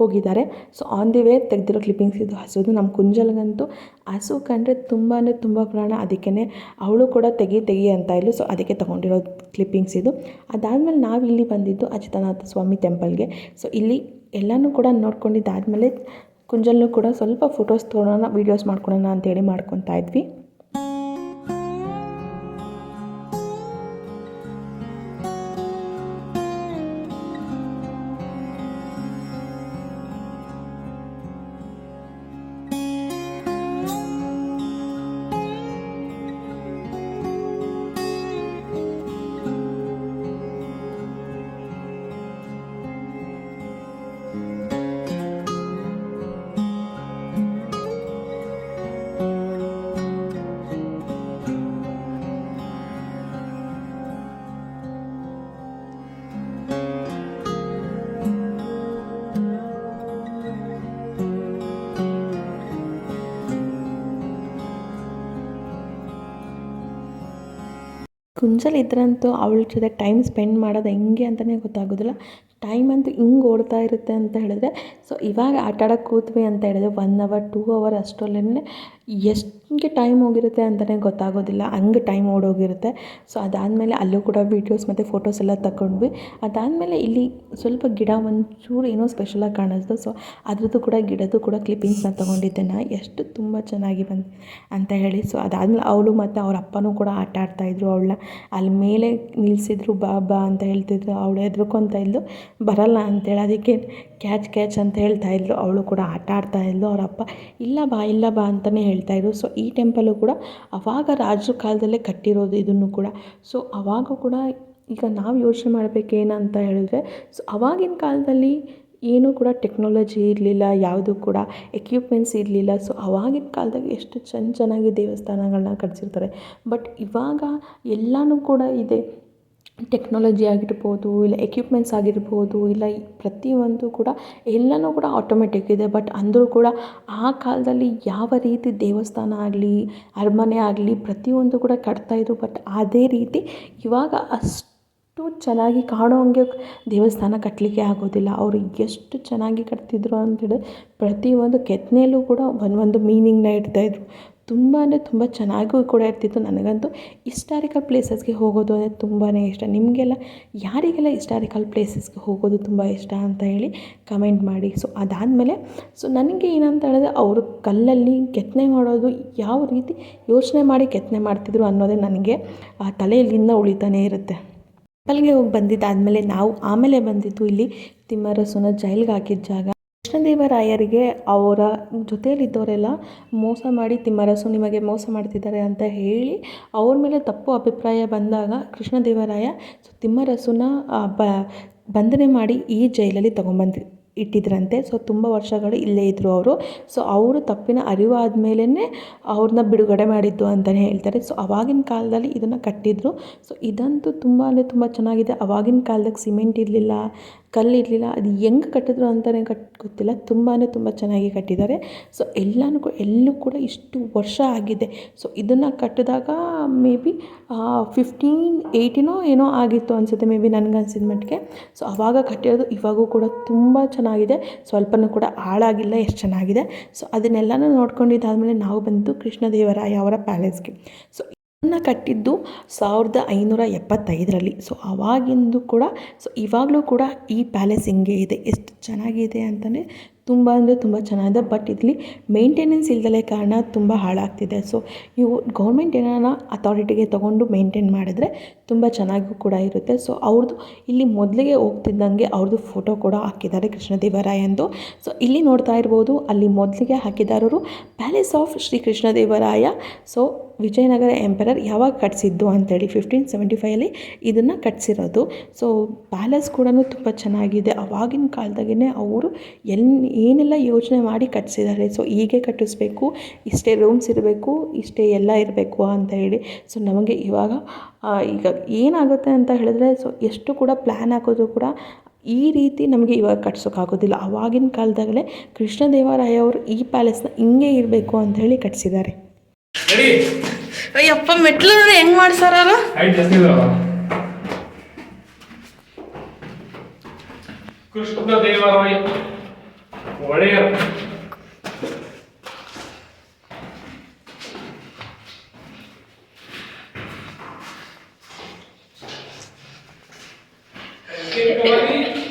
ಹೋಗಿದ್ದಾರೆ. ಸೊ ಆನ್ ದಿ ವೇ ತೆಗೆದಿರೋ ಕ್ಲಿಪ್ಪಿಂಗ್ಸ್ ಇದು ಹಸುದು ನಮ್ಮ ಕುಂಜಲ್ಗಂತೂ. ಹಸು ಕಂಡ್ರೆ ತುಂಬ ತುಂಬ ಪ್ರಾಣ ಅದಕ್ಕೇ ಅವಳು ಕೂಡ ತೆಗಿ ತೆಗಿ ಅಂತ ಇಲ್ಲ ಸೊ ಅದಕ್ಕೆ ತೊಗೊಂಡಿರೋ ಕ್ಲಿಪ್ಪಿಂಗ್ಸ್ ಇದು. ಅದಾದಮೇಲೆ ನಾವು ಇಲ್ಲಿ ಬಂದಿದ್ದು ಅಜಿತನಾಥ ಸ್ವಾಮಿ ಟೆಂಪಲ್ಗೆ ಸೊ ಇಲ್ಲಿ ಎಲ್ಲನೂ ಕೂಡ ನೋಡ್ಕೊಂಡಿದ್ದಾದಮೇಲೆ ಕುಂಜಲ್ನೂ ಕೂಡ ಸ್ವಲ್ಪ ಫೋಟೋಸ್ ತೊಗೊಳೋಣ ವೀಡಿಯೋಸ್ ಮಾಡ್ಕೊಳೋಣ ಅಂತೇಳಿ ಮಾಡ್ಕೊತಾ ಇದ್ವಿ. ಕುಂಜಲ್ ಇದ್ರಂತೂ ಅವಳ ಜೊತೆ ಟೈಮ್ ಸ್ಪೆಂಡ್ ಮಾಡೋದು ಹೆಂಗೆ ಅಂತಲೇ ಗೊತ್ತಾಗೋದಿಲ್ಲ. ಟೈಮ್ ಅಂತೂ ಹಿಂಗೆ ಓಡ್ತಾ ಇರುತ್ತೆ ಅಂತ ಹೇಳಿದ್ರೆ ಸೊ ಇವಾಗ ಆಟ ಆಡೋಕೆ ಕೂತ್ವಿ ಅಂತ ಹೇಳಿದ್ರೆ ಒನ್ ಅವರ್ ಟೂ ಅವರ್ ಅಷ್ಟರಲ್ಲೇ ಎಷ್ಟಿಗೆ ಟೈಮ್ ಹೋಗಿರುತ್ತೆ ಅಂತಲೇ ಗೊತ್ತಾಗೋದಿಲ್ಲ. ಹಂಗೆ ಟೈಮ್ ಓಡೋಗಿರುತ್ತೆ. ಸೊ ಅದಾದಮೇಲೆ ಅಲ್ಲೂ ಕೂಡ ವೀಡಿಯೋಸ್ ಮತ್ತು ಫೋಟೋಸ್ ಎಲ್ಲ ತಗೊಂಡ್ವಿ ಅದಾದಮೇಲೆ ಇಲ್ಲಿ ಸ್ವಲ್ಪ ಗಿಡ ಒಂಚೂರು ಏನೋ ಸ್ಪೆಷಲಾಗಿ ಕಾಣಿಸ್ತು. ಸೊ ಅದ್ರದ್ದು ಕೂಡ ಗಿಡದ್ದು ಕೂಡ ಕ್ಲಿಪ್ಪಿಂಗ್ಸ್ನ ತೊಗೊಂಡಿದ್ದೆ ನಾ. ಎಷ್ಟು ತುಂಬ ಚೆನ್ನಾಗಿ ಬಂದು, ಅಂತ ಹೇಳಿ. ಸೊ ಅದಾದಮೇಲೆ ಅವಳು ಮತ್ತು ಅವ್ರ ಅಪ್ಪನೂ ಕೂಡ ಆಟ ಆಡ್ತಾಯಿದ್ರು ಅವಳನ್ನ ಅಲ್ಲಿ ಮೇಲೆ ನಿಲ್ಲಿಸಿದ್ರು ಬಾ ಬಾ ಅಂತ ಹೇಳ್ತಿದ್ರು. ಅವಳು ಹೆದ್ರುಕೊಂತ ಇದ್ಲು. ಬರಲ್ಲ ಅಂತೇಳಿ ಅದಕ್ಕೆ ಕ್ಯಾಚ್ ಕ್ಯಾಚ್ ಅಂತ ಹೇಳ್ತಾ ಇದ್ಲು ಅವಳು ಕೂಡ ಆಟ ಆಡ್ತಾಯಿದ್ಲು ಅವ್ರ ಅಪ್ಪ, ಇಲ್ಲ ಬಾ ಇಲ್ಲ ಬಾ ಅಂತಲೇ ಹೇಳ್ತಾಯಿದ್ರು ಸೊ ಈ ಟೆಂಪಲ್ಲು ಕೂಡ ಅವಾಗ ರಾಜರ ಕಾಲದಲ್ಲೇ ಕಟ್ಟಿರೋದು ಇದನ್ನು ಕೂಡ. ಸೊ ಅವಾಗ ಕೂಡ ಈಗ ನಾವು ಯೋಚನೆ ಮಾಡ್ಬೇಕು ಏನಂತ ಹೇಳಿದ್ರೆ ಸೊ ಅವಾಗಿನ ಕಾಲದಲ್ಲಿ ಏನೂ ಕೂಡ ಟೆಕ್ನಾಲಜಿ ಇರಲಿಲ್ಲ, ಯಾವುದು ಕೂಡ ಎಕ್ವಿಪ್ಮೆಂಟ್ಸ್ ಇರಲಿಲ್ಲ. ಸೊ ಅವಾಗಿನ ಕಾಲದಾಗ ಎಷ್ಟು ಚೆನ್ನ ಚೆನ್ನಾಗಿ ದೇವಸ್ಥಾನಗಳನ್ನ ಕಟ್ಸಿರ್ತಾರೆ. ಬಟ್ ಇವಾಗ ಎಲ್ಲನೂ ಕೂಡ ಇದೆ. ಟೆಕ್ನಾಲಜಿ ಆಗಿರ್ಬೋದು, ಇಲ್ಲ ಎಕ್ವಿಪ್ಮೆಂಟ್ಸ್ ಆಗಿರ್ಬೋದು, ಇಲ್ಲ ಪ್ರತಿಯೊಂದು ಕೂಡ ಎಲ್ಲನೂ ಕೂಡ ಆಟೋಮೆಟಿಕ್ ಇದೆ. ಬಟ್ ಅಂದರೂ ಕೂಡ ಆ ಕಾಲದಲ್ಲಿ ಯಾವ ರೀತಿ ದೇವಸ್ಥಾನ ಆಗಲಿ, ಅರಮನೆ ಆಗಲಿ ಪ್ರತಿಯೊಂದು ಕೂಡ ಕಟ್ತಾಯಿದ್ರು ಬಟ್ ಅದೇ ರೀತಿ ಇವಾಗ ಅಷ್ಟು ಚೆನ್ನಾಗಿ ಕಾಣೋ ಹಂಗೆ ದೇವಸ್ಥಾನ ಕಟ್ಟಲಿಕ್ಕೆ ಆಗೋದಿಲ್ಲ. ಅವರು ಎಷ್ಟು ಚೆನ್ನಾಗಿ ಕಟ್ತಿದ್ರು ಅಂತೇಳಿ ಪ್ರತಿಯೊಂದು ಕೆತ್ತನೆಯಲ್ಲೂ ಕೂಡ ಒಂದೊಂದು ಮೀನಿಂಗ್ನ ಇಡ್ತಾಯಿದ್ರು ತುಂಬ ಅಂದರೆ ತುಂಬ ಚೆನ್ನಾಗೂ ಕೂಡ ಇರ್ತಿತ್ತು ನನಗಂತೂ. ಹಿಸ್ಟಾರಿಕಲ್ ಪ್ಲೇಸಸ್ಗೆ ಹೋಗೋದು ಅಂದರೆ ತುಂಬಾ ಇಷ್ಟ. ನಿಮಗೆಲ್ಲ ಯಾರಿಗೆಲ್ಲ ಹಿಸ್ಟಾರಿಕಲ್ ಪ್ಲೇಸಸ್ಗೆ ಹೋಗೋದು ತುಂಬ ಇಷ್ಟ ಅಂತ ಹೇಳಿ ಕಮೆಂಟ್ ಮಾಡಿ. ಸೊ ಅದಾದಮೇಲೆ ಸೊ ನನಗೆ ಏನಂತ ಹೇಳಿದ್ರೆ ಅವರು ಕಲ್ಲಲ್ಲಿ ಕೆತ್ತನೆ ಮಾಡೋದು ಯಾವ ರೀತಿ ಯೋಚನೆ ಮಾಡಿ ಕೆತ್ತನೆ ಮಾಡ್ತಿದ್ರು ಅನ್ನೋದೇ ನನಗೆ, ಆ, ತಲೆಯಲ್ಲಿಂದ ಉಳಿತಾನೇ ಇರುತ್ತೆ. ಟೆಂಪಲ್ಗೆ ಹೋಗಿ ಬಂದಿದ್ದಾದಮೇಲೆ ನಾವು ಆಮೇಲೆ ಬಂದಿದ್ದು ಇಲ್ಲಿ ತಿಮ್ಮರಸುನ ಜೈಲ್ಗೆ ಹಾಕಿದ ಜಾಗ. ಕೃಷ್ಣದೇವರಾಯರಿಗೆ ಅವರ ಜೊತೆಯಲ್ಲಿದ್ದವರೆಲ್ಲ ಮೋಸ ಮಾಡಿ ತಿಮ್ಮರಸು ನಿಮಗೆ ಮೋಸ ಮಾಡ್ತಿದ್ದಾರೆ ಅಂತ ಹೇಳಿ ಅವ್ರ ಮೇಲೆ ತಪ್ಪು ಅಭಿಪ್ರಾಯ ಬಂದಾಗ ಕೃಷ್ಣದೇವರಾಯ ಸೊ ತಿಮ್ಮರಸುನ ಬ, ಬಂಧನೆ ಮಾಡಿ ಈ ಜೈಲಲ್ಲಿ ತೊಗೊಂಬಂದು, ಇಟ್ಟಿದ್ರಂತೆ. ಸೊ ತುಂಬ ವರ್ಷಗಳು ಇಲ್ಲೇ ಇದ್ದರು ಅವರು. ಸೊ ಅವರು ತಪ್ಪಿನ ಅರಿವಾದ ಮೇಲೇ ಅವ್ರನ್ನ ಬಿಡುಗಡೆ ಮಾಡಿದ್ದು ಅಂತಲೇ ಹೇಳ್ತಾರೆ. ಸೊ ಅವಾಗಿನ ಕಾಲದಲ್ಲಿ ಇದನ್ನು ಕಟ್ಟಿದ್ರು. ಸೊ ಇದಂತೂ ತುಂಬ ಅಂದರೆ ತುಂಬ ಚೆನ್ನಾಗಿದೆ. ಅವಾಗಿನ ಕಾಲದಾಗ ಸಿಮೆಂಟ್ ಇರಲಿಲ್ಲ ಕಲ್ಲು ಇರಲಿಲ್ಲ ಅದು ಹೆಂಗೆ ಕಟ್ಟಿದ್ರು ಅಂತಲೇ ಕಟ್, ಗೊತ್ತಿಲ್ಲ. ತುಂಬಾ ತುಂಬ ಚೆನ್ನಾಗಿ ಕಟ್ಟಿದ್ದಾರೆ. ಸೊ ಎಲ್ಲನೂ ಎಲ್ಲೂ ಕೂಡ ಇಷ್ಟು ವರ್ಷ ಆಗಿದೆ. ಸೊ ಇದನ್ನು ಕಟ್ಟಿದಾಗ ಮೇ ಬಿ ಫಿಫ್ಟೀನ್ ಏಯ್ಟೀನೋ ಏನೋ ಆಗಿತ್ತು ಅನಿಸುತ್ತೆ ಮೇ ಬಿ ನನಗೆ ಅನ್ಸಿದ ಮಟ್ಟಿಗೆ. ಸೊ ಆವಾಗ ಕಟ್ಟಿರೋದು ಇವಾಗೂ ಕೂಡ ತುಂಬ ಚೆನ್ನಾಗಿದೆ. ಸ್ವಲ್ಪನೂ ಕೂಡ ಹಾಳಾಗಿಲ್ಲ, ಎಷ್ಟು ಚೆನ್ನಾಗಿದೆ. ಸೊ ಅದನ್ನೆಲ್ಲನೂ ನೋಡ್ಕೊಂಡಿದ್ದಾದಮೇಲೆ ನಾವು ಬಂದು ಕೃಷ್ಣದೇವರಾಯ ಅವರ ಪ್ಯಾಲೇಸ್ಗೆ ಸೊ ಕಟ್ಟಿದ್ದು ಸಾವಿರದ ಐನೂರ ಎಪ್ಪತ್ತೈದರಲ್ಲಿ. ಸೊ ಆವಾಗಿಂದು ಕೂಡ ಸೊ ಇವಾಗಲೂ ಕೂಡ ಈ ಪ್ಯಾಲೇಸ್ ಹಿಂಗೆ ಇದೆ. ಎಷ್ಟು ಚೆನ್ನಾಗಿದೆ ಅಂತಲೇ ತುಂಬ ಅಂದರೆ ತುಂಬ ಚೆನ್ನಾಗಿದೆ. ಬಟ್ ಇಲ್ಲಿ ಮೇಂಟೆನೆನ್ಸ್ ಇಲ್ಲದಲೇ ಕಾರಣ ತುಂಬ ಹಾಳಾಗ್ತಿದೆ. ಸೊ ಇವು ಗೌರ್ಮೆಂಟ್ ಏನಾರ ಅಥಾರಿಟಿಗೆ ತೊಗೊಂಡು ಮೇಂಟೈನ್ ಮಾಡಿದ್ರೆ ತುಂಬ ಚೆನ್ನಾಗೂ ಕೂಡ ಇರುತ್ತೆ. ಸೊ ಅವ್ರದ್ದು ಇಲ್ಲಿ ಮೊದಲಿಗೆ ಹೋಗ್ತಿದ್ದಂಗೆ ಅವ್ರದ್ದು ಫೋಟೋ ಕೂಡ ಹಾಕಿದ್ದಾರೆ ಕೃಷ್ಣದೇವರಾಯಂದು. ಸೊ ಇಲ್ಲಿ ನೋಡ್ತಾ ಇರ್ಬೋದು, ಅಲ್ಲಿ ಮೊದಲಿಗೆ ಹಾಕಿದಾರರು palace of Shri Krishnadevaraya. So Vijayanagara emperor ಯಾವಾಗ ಕಟ್ಸಿದ್ದು ಅಂತೇಳಿ ಫಿಫ್ಟೀನ್ ಸೆವೆಂಟಿ ಫೈವಲ್ಲಿ ಇದನ್ನು ಕಟ್ಸಿರೋದು. ಸೊ ಪ್ಯಾಲೇಸ್ ಕೂಡ ತುಂಬ ಚೆನ್ನಾಗಿದೆ. ಅವಾಗಿನ ಕಾಲದಾಗೇ ಅವರು ಎಲ್ಲಿ ಏನೆಲ್ಲ ಯೋಚನೆ ಮಾಡಿ ಕಟ್ಟಿಸಿದ್ದಾರೆ ಸೊ ಹೀಗೆ ಕಟ್ಟಿಸ್ಬೇಕು, ಇಷ್ಟೇ ರೂಮ್ಸ್ ಇರಬೇಕು, ಇಷ್ಟೇ ಎಲ್ಲ ಇರಬೇಕು ಅಂತ ಹೇಳಿ. ಸೊ ನಮಗೆ ಇವಾಗ ಈಗ ಏನಾಗುತ್ತೆ ಅಂತ ಹೇಳಿದ್ರೆ ಸೊ ಎಷ್ಟು ಕೂಡ ಪ್ಲ್ಯಾನ್ ಹಾಕಿದ್ರು ಕೂಡ ಈ ರೀತಿ ನಮಗೆ ಇವಾಗ ಕಟ್ಸೋಕ್ಕಾಗೋದಿಲ್ಲ ಆವಾಗಿನ ಕಾಲದಾಗಲೇ ಕೃಷ್ಣದೇವರಾಯ ಅವರು ಈ ಪ್ಯಾಲೇಸ್ನ ಹಿಂಗೆ ಇರಬೇಕು ಅಂತ ಹೇಳಿ ಕಟ್ಸಿದ್ದಾರೆ. ರೆಡಿ ಅಯ್ಯಪ್ಪ ಮೆಟ್ಲು ಹೆಂಗ್ ಮಾಡ್ಸಾರ ದೇವರಾಯ ಜಾಸ್ತಿ ಇದಾವ ಕೃಷ್ಣ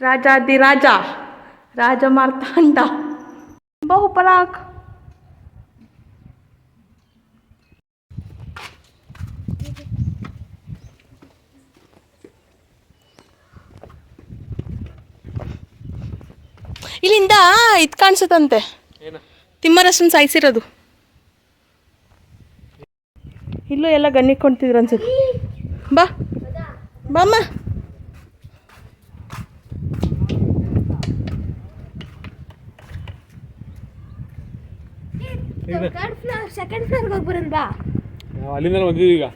ರಾಜಾದಿರಾಜ ರಾಜ ಮಾರ್ತಾಂಡ ಬಹುಪರಾಕ್ ಇಲ್ಲಿಂದ ಇದು ಕಾಣಿಸುತ್ತಂತೆ. ತಿಮ್ಮರಸನ್ ಸಾಯಿಸಿರೋದು. ಇಲ್ಲೂ ಎಲ್ಲ ಗಣ್ಣಿಕೊಂತಿದ್ರು ಅನ್ಸುತ್ತೆ. ಬಾ ಬಾಮ್ಮ. ಥರ್ಡ್ ಫ್ಲೋರ್ ಸೆಕೆಂಡ್ ಫ್ಲೋರ್ಗೆ ಹೋಗಿ ಬರೋಣ ಬಾ. ನಾವು ಅಲ್ಲಿಂದ ಬಂದಿದ್ದೀವಿ ಈಗ.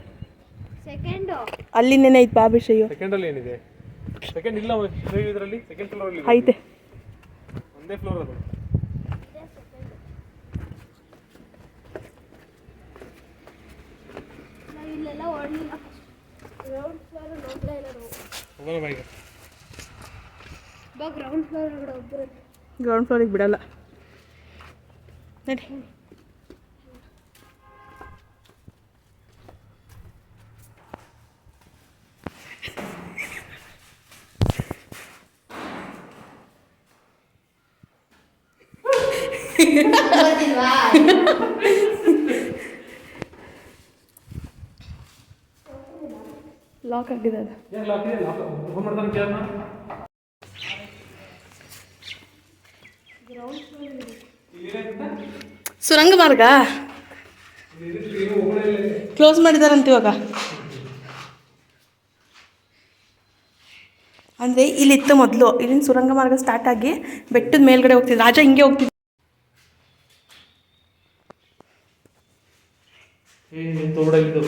ಸೆಕೆಂಡ್ ಅಲ್ಲಿಂದನೇ ಐತೆ ಬಾಬಿಷಯ್ಯು ಸೆಕೆಂಡ್ ಅಲ್ಲಿ ಏನಿದೆ? ಸೆಕೆಂಡ್ ಇಲ್ಲ ಇದರಲ್ಲಿ ಸೆಕೆಂಡ್ ಫ್ಲೋರ್ ಅಲ್ಲಿ ಐತೆ. ಒಂದೇ ಫ್ಲೋರ್ ಅದು. ನಾವು ಇಲ್ಲೆಲ್ಲ ಓಡಲಿಲ್ಲ. ಗ್ರೌಂಡ್ ಫ್ಲೋರ್ ನೋಡಲೇ ಇಲ್ಲ ನಾವು. ಹೋಗೋಣ ಬಾ ಈಗ. ಬಾ ಗ್ರೌಂಡ್ ಫ್ಲೋರ್ ಒಬ್ಬರು ಗ್ರೌಂಡ್ ಫ್ಲೋರಿಗೆ ಬಿಡಲ್ಲ. ನಡಿ. ಲಾಕ್ ಆಗಿದೆ ಸುರಂಗ ಮಾರ್ಗ ಕ್ಲೋಸ್ ಮಾಡಿದಾರಂತ ಇವಾಗ. ಅಂದರೆ ಇಲ್ಲಿತ್ತು ಮೊದಲು. ಇಲ್ಲಿಂದ ಸುರಂಗ ಮಾರ್ಗ ಸ್ಟಾರ್ಟ್ ಆಗಿ ಬೆಟ್ಟದ ಮೇಲ್ಗಡೆ ಹೋಗ್ತಿದ್ರು. ರಾಜ ಹಿಂಗೆ ಹೋಗ್ತಿದ್ದ ಏನು ತೋಡ ಇದು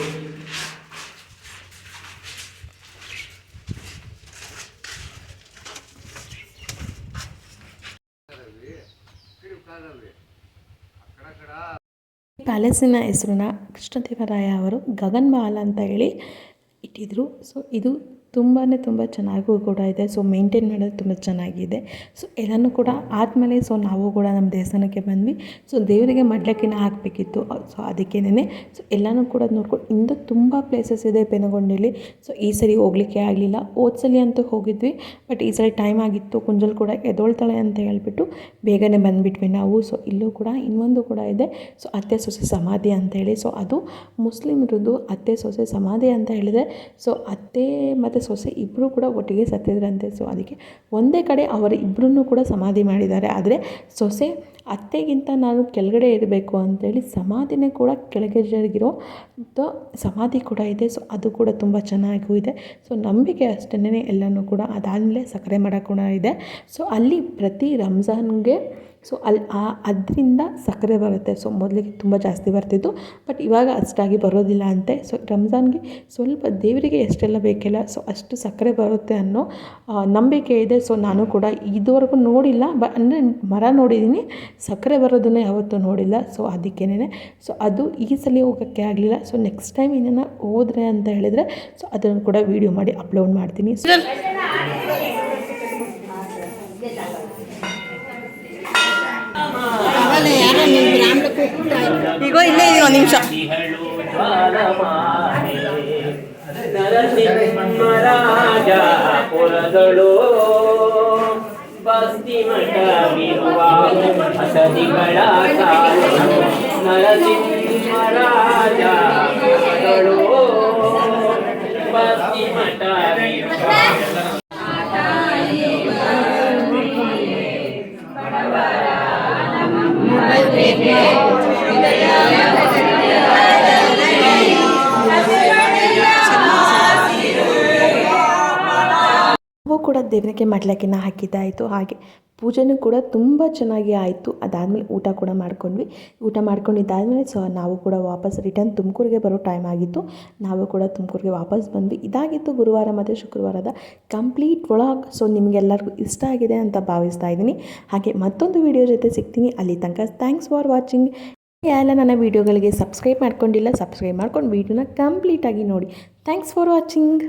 ಪ್ಯಾಲೇಸಿನ ಹೆಸರನ್ನ ಕೃಷ್ಣದೇವರಾಯ ಅವರು ಗಗನ್ ಮಹಲ್ ಅಂತ ಹೇಳಿ ಇಟ್ಟಿದ್ರು. ಸೊ ಇದು ತುಂಬಾ ತುಂಬ ಚೆನ್ನಾಗೂ ಕೂಡ ಇದೆ. ಸೊ ಮೇಂಟೈನ್ ಮಾಡೋದು ತುಂಬ ಚೆನ್ನಾಗಿದೆ. ಸೊ ಎಲ್ಲನೂ ಕೂಡ ಆದಮೇಲೆ ಸೊ ನಾವು ಕೂಡ ನಮ್ಮ ದೇವಸ್ಥಾನಕ್ಕೆ ಬಂದ್ವಿ. ಸೊ ದೇವರಿಗೆ ಮಡ್ಲಕ್ಕಿನ ಹಾಕಬೇಕಿತ್ತು. ಸೊ ಅದಕ್ಕೇನೆ ಸೊ ಎಲ್ಲನೂ ಕೂಡ ನೋಡ್ಕೊಂಡು ಇಂದು ತುಂಬ ಪ್ಲೇಸಸ್ ಇದೆ ಪೆನಗೊಂಡಲ್ಲಿ ಸೊ ಈ ಸರಿ ಹೋಗ್ಲಿಕ್ಕೆ ಆಗಲಿಲ್ಲ. ಓದ್ಸಲಿ ಅಂತ ಅಂತೂ ಹೋಗಿದ್ವಿ. ಬಟ್ ಈ ಸರಿ ಟೈಮ್ ಆಗಿತ್ತು. ಕುಂಜಲ್ ಕೂಡ ಎದೊಳ್ತಾಳೆ ಅಂತ ಹೇಳ್ಬಿಟ್ಟು ಬೇಗನೆ ಬಂದುಬಿಟ್ವಿ ನಾವು. ಸೊ ಇಲ್ಲೂ ಕೂಡ ಇನ್ನೊಂದು ಕೂಡ ಇದೆ. ಸೊ ಅತ್ತೆ ಸೊಸೆ ಸಮಾಧಿ ಅಂತೇಳಿ ಸೊ ಅದು ಮುಸ್ಲಿಮ್ರದ್ದು ಅತ್ತೆ ಸೊಸೆ ಸಮಾಧಿ ಅಂತ ಹೇಳಿದೆ ಸೊ ಅತ್ತೆ ಮತ್ತು ಮತ್ತು ಸೊಸೆ ಇಬ್ಬರೂ ಕೂಡ ಒಟ್ಟಿಗೆ ಸತ್ತಿದ್ರಂತೆ. ಸೊ ಅದಕ್ಕೆ ಒಂದೇ ಕಡೆ ಅವರ ಇಬ್ಬರನ್ನೂ ಕೂಡ ಸಮಾಧಿ ಮಾಡಿದ್ದಾರೆ. ಆದರೆ ಸೊಸೆ ಅತ್ತೆಗಿಂತ ನಾನು ಕೆಳಗಡೆ ಇರಬೇಕು ಅಂತೇಳಿ ಸಮಾಧಿನೇ ಕೂಡ ಕೆಳಗೆ ಜರುಗಿರೋ ಸಮಾಧಿ ಕೂಡ ಇದೆ. ಸೊ ಅದು ಕೂಡ ತುಂಬ ಚೆನ್ನಾಗೂ ಇದೆ. ಸೊ ನಂಬಿಕೆ ಅಷ್ಟೇ ಎಲ್ಲನೂ ಕೂಡ ಅದಾದಮೇಲೆ ಸಕ್ಕರೆ ಮಠ ಕೂಡ ಇದೆ. ಸೊ ಅಲ್ಲಿ ಪ್ರತಿ ರಂಜಾನ್ಗೆ ಸೊ ಅಲ್ಲಿ ಆ, ಅದರಿಂದ ಸಕ್ಕರೆ ಬರುತ್ತೆ. ಸೊ ಮೊದಲಿಗೆ ತುಂಬ ಜಾಸ್ತಿ ಬರ್ತಿತ್ತು. ಬಟ್ ಇವಾಗ ಅಷ್ಟಾಗಿ ಬರೋದಿಲ್ಲ ಅಂತೆ. ಸೊ ರಂಜಾನ್ಗೆ ಸ್ವಲ್ಪ ದೇವರಿಗೆ ಎಷ್ಟೆಲ್ಲ ಬೇಕಿಲ್ಲ. ಸೊ ಅಷ್ಟು ಸಕ್ಕರೆ ಬರುತ್ತೆ ಅನ್ನೋ ನಂಬಿಕೆ ಇದೆ. ಸೊ ನಾನು ಕೂಡ ಇದುವರೆಗೂ ನೋಡಿಲ್ಲ. ಬ ಅಂದರೆ ಮರ ನೋಡಿದ್ದೀನಿ. ಸಕ್ಕರೆ ಬರೋದನ್ನು ಯಾವತ್ತೂ ನೋಡಿಲ್ಲ. ಸೊ ಅದಕ್ಕೇನೆ ಸೊ ಅದು ಈ ಸಲ ಹೋಗೋಕ್ಕೆ ಆಗಲಿಲ್ಲ. ಸೊ ನೆಕ್ಸ್ಟ್ ಟೈಮ್ ಏನೇನೋ ಹೋದ್ರೆ ಅಂತ ಹೇಳಿದರೆ ಸೊ ಅದನ್ನು ಕೂಡ ವೀಡಿಯೋ ಮಾಡಿ ಅಪ್ಲೋಡ್ ಮಾಡ್ತೀನಿ. ಈಗ ಇಲ್ಲೇ ಇದೀನಿ ಒಂದು ನಿಮಿಷ. ನರಸಿಂಹರಾಜಪುರದಳು ಬಸ್ತಿ ಮಠವಿರುವ ಅಸದಿಗಳ ಸಾಲು ನರಸಿಂಹರಾಜಪುರದಳು ಬಸ್ತಿ ಮಠವಿರುವ ನಾವು ಕೂಡ ದೇವರಿಗೆ ಮಡ್ಲಕ್ಕಿನ ಹಾಕಿದ್ದಾಯಿತು. ಹಾಗೆ ಪೂಜೆನೂ ಕೂಡ ತುಂಬ ಚೆನ್ನಾಗಿ ಆಯಿತು. ಅದಾದಮೇಲೆ ಊಟ ಕೂಡ ಮಾಡ್ಕೊಂಡ್ವಿ. ಊಟ ಮಾಡ್ಕೊಂಡಿದ್ದಾದಮೇಲೆ ಸೊ ನಾವು ಕೂಡ ವಾಪಸ್ ರಿಟರ್ನ್ ತುಮಕೂರಿಗೆ ಬರೋ ಟೈಮ್ ಆಗಿತ್ತು. ನಾವು ಕೂಡ ತುಮಕೂರಿಗೆ ವಾಪಸ್ ಬಂದ್ವಿ. ಇದಾಗಿತ್ತು ಗುರುವಾರ ಮತ್ತು ಶುಕ್ರವಾರದ ಕಂಪ್ಲೀಟ್ ವ್ಲಾಗ್. ಸೊ ನಿಮಗೆಲ್ಲರಿಗೂ ಇಷ್ಟ ಆಗಿದೆ ಅಂತ ಭಾವಿಸ್ತಾ ಇದ್ದೀನಿ. ಹಾಗೆ ಮತ್ತೊಂದು ವಿಡಿಯೋ ಜೊತೆ ಸಿಗ್ತೀನಿ. ಅಲ್ಲಿ ತನಕ ಥ್ಯಾಂಕ್ಸ್ ಫಾರ್ ವಾಚಿಂಗ್ ಎಲ್ಲ ನನ್ನ ವೀಡಿಯೋಗಳಿಗೆ ಸಬ್ಸ್ಕ್ರೈಬ್ ಮಾಡ್ಕೊಂಡಿಲ್ಲ. ಸಬ್ಸ್ಕ್ರೈಬ್ ಮಾಡ್ಕೊಂಡು ವೀಡಿಯೋನ ಕಂಪ್ಲೀಟಾಗಿ ನೋಡಿ. Thanks for watching